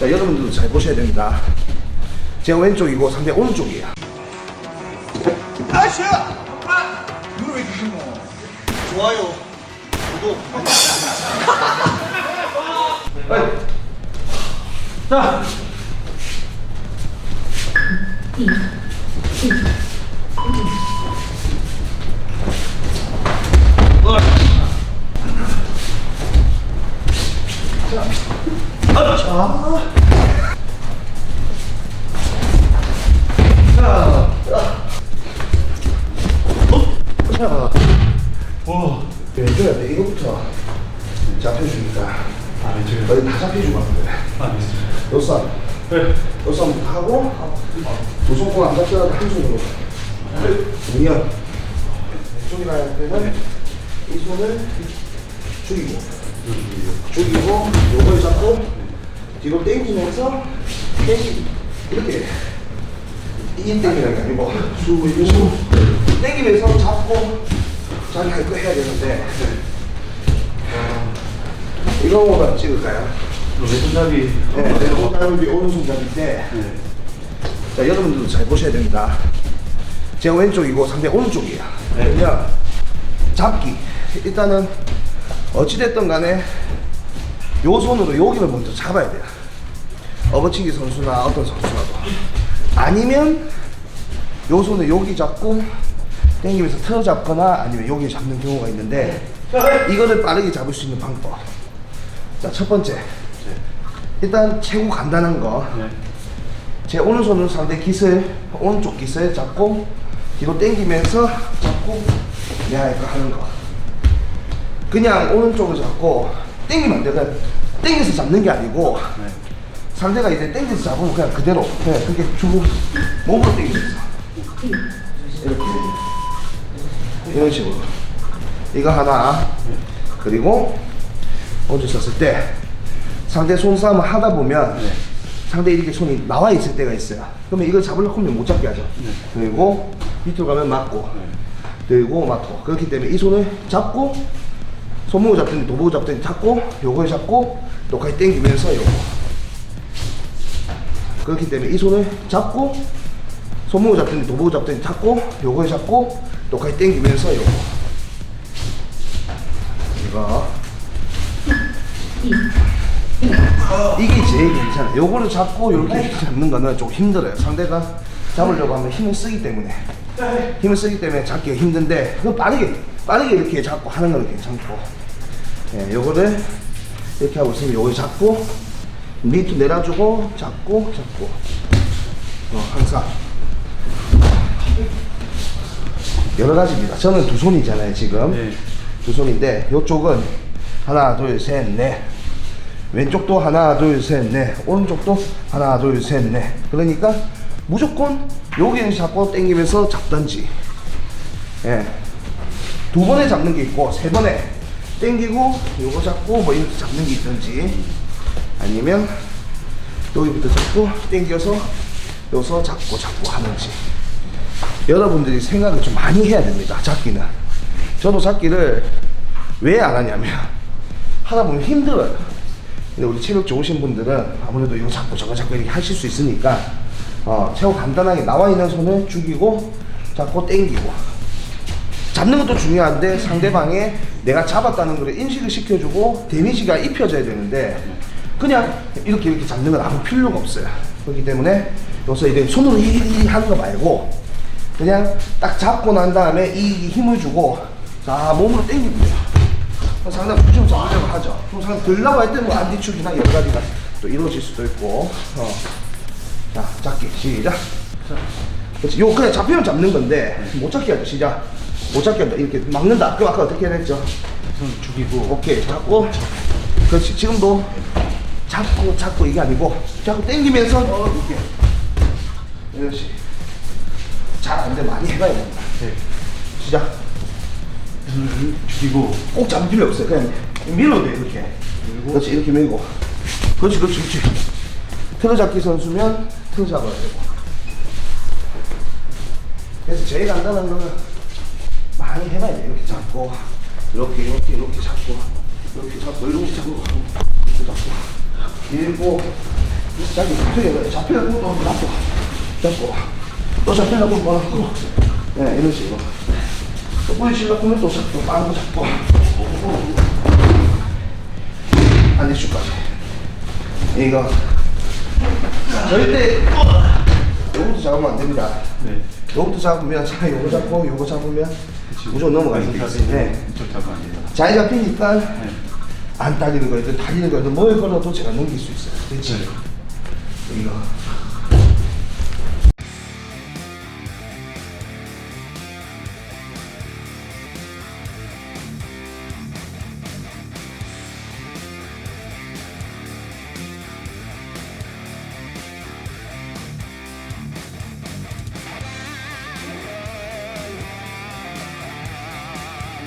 자, 여러분들도 잘 보셔야 됩니다. 제가 왼쪽이고 상대 오른쪽이에요. 아씨! 아! 왜 주시노? 좋아요. 구독. 자, 자, 잡혀주니까. 아, 왼쪽에. 거의 다 잡혀주고 하는데. 아, 알겠습니다. 요쌈, 네. 요쌈부터 하고, 두 손가락 안 잡혀도 한 손으로. 정면. 왼쪽이라 할 때는 이 손을 죽이고, 죽이고, 요걸 잡고, 뒤로 당기면서, 당기, 이렇게. 이 당기는 게 아니고, 쭉, 쭉, 당기면서 잡고, 자기 할 거 해야 되는데, 어, 이거보다 찍을까요? 왼손잡이. 네, 네, 오른손잡이 오른손잡이인데 네. 자 여러분들도 잘 보셔야 됩니다. 제가 왼쪽이고 상대 오른쪽이에요. 네. 잡기 일단은 어찌됐든 간에 요 손으로 여기를 먼저 잡아야 돼요. 업어치기 선수나 어떤 선수라도 아니면 요 손을 여기 잡고 당기면서 틀어 잡거나 아니면 여기 잡는 경우가 있는데 이거를 빠르게 잡을 수 있는 방법. 자 첫 번째 일단 최고 간단한 거. 네. 제 오른손으로 상대 깃을 오른쪽 깃을 잡고 뒤로 당기면서 잡고 내가 이거 하는 거. 그냥 오른쪽을 잡고 당기면 안 돼. 그냥 당겨서 잡는 게 아니고 네. 상대가 이제 당겨서 잡으면 그냥 그대로 그냥 그렇게 주고 몸으로 당기면서 이렇게 이런 식으로 이거 하나 그리고 어디 있었을 때 상대 손싸움을 하다 보면 네. 상대 이렇게 손이 나와 있을 때가 있어요. 그러면 이걸 잡으려고 하면 못 잡게 하죠. 네. 그리고 밑으로 가면 맞고, 그리고 맞고. 그렇기 때문에 이 손을 잡고, 손목을 잡든지 도복을 잡든지 잡고, 요걸 잡고, 여기까지 당기면서 요거. 그렇기 때문에 이 손을 잡고, 손목을 잡든지 도복을 잡든지 잡고, 요걸 잡고, 여기까지 당기면서 요거. 이게 제일 괜찮아요. 요거를 잡고 이렇게 잡는 거는 좀 힘들어요. 상대가 잡으려고 하면 힘을 쓰기 때문에. 힘을 쓰기 때문에 잡기가 힘든데, 그 빠르게, 빠르게 이렇게 잡고 하는 거는 괜찮고. 예, 요거를 이렇게 하고 있으면 요걸 잡고, 밑으로 내려주고, 잡고, 잡고. 어, 항상. 여러 가지입니다. 저는 두 손이잖아요, 지금. 네. 두 손인데, 요쪽은 하나, 둘, 셋, 넷. 왼쪽도 하나 둘 셋 넷. 오른쪽도 하나 둘 셋 넷. 그러니까 무조건 여기를 잡고 당기면서 잡든지. 예. 두 번에 잡는 게 있고 세 번에 당기고 요거 잡고 뭐 이렇게 잡는 게 있든지. 아니면 여기부터 잡고 당겨서 여기서 잡고 잡고 하는지. 여러분들이 생각을 좀 많이 해야 됩니다 잡기는. 저도 잡기를 왜 안 하냐면 하다 보면 힘들어요 근데 우리 체력 좋으신 분들은 아무래도 이거 잡고 저거 잡고 이렇게 하실 수 있으니까 어, 최고 간단하게 나와 있는 손을 죽이고 잡고 당기고. 잡는 것도 중요한데 상대방의 내가 잡았다는 걸 인식을 시켜주고 데미지가 입혀져야 되는데 그냥 이렇게 이렇게 잡는 건 아무 필요가 없어요. 그렇기 때문에 여기서 이제 손으로 이 하는 거 말고 그냥 딱 잡고 난 다음에 이 힘을 주고 자 몸으로 돼 요 상당히 부좀 잡으려고 하죠. 그럼 상당 들라고 할 때는 뭐 안디축이나 여러 가지가 또 이루어질 수도 있고. 어. 자, 잡기 시작. 자, 그렇지. 요 그냥 잡히면 잡는 건데 못 잡게 하죠. 시작. 못 잡게 한다. 이렇게 막는다. 그럼 아까 어떻게 했죠? 손 죽이고. 오케이 잡고. 그렇지. 지금도 잡고 잡고 이게 아니고 잡고 당기면서 어, 이렇게. 그렇지. 잘안 돼. 많이 해봐야 됩니다. 네. 시작. 손을 죽이고. 꼭 잡을 필요 없어요. 그냥 밀어도 돼, 이렇게. 그렇지, 이렇게 밀고. 그렇지, 그렇지, 그렇지. 틀어 잡기 선수면 틀어 잡아야 되고. 그래서 제일 간단한 거는 많이 해봐야 돼. 이렇게 잡고, 이렇게, 이렇게, 이렇게 잡고, 이렇게 잡고, 이렇게 잡고, 이렇게 잡고, 밀고, 자기 크게 잡히려고 또 잡고 잡고 또 잡히려고 뭐 하고 네 이런 식으로 또 뿌리치려고 하면 또 잡고 빠른 거 잡고 안내슈까지 이거 절대 요것도 잡으면 안 됩니다 네. 요것도 잡으면 자 요거 잡고 요거 잡으면 무조건 안 돼요. 잘 잡히니까 네. 안 달리는 거든 달리는 거든 뭘 걸어도 제가 넘길 수 있어요. 그렇지? 네. 이거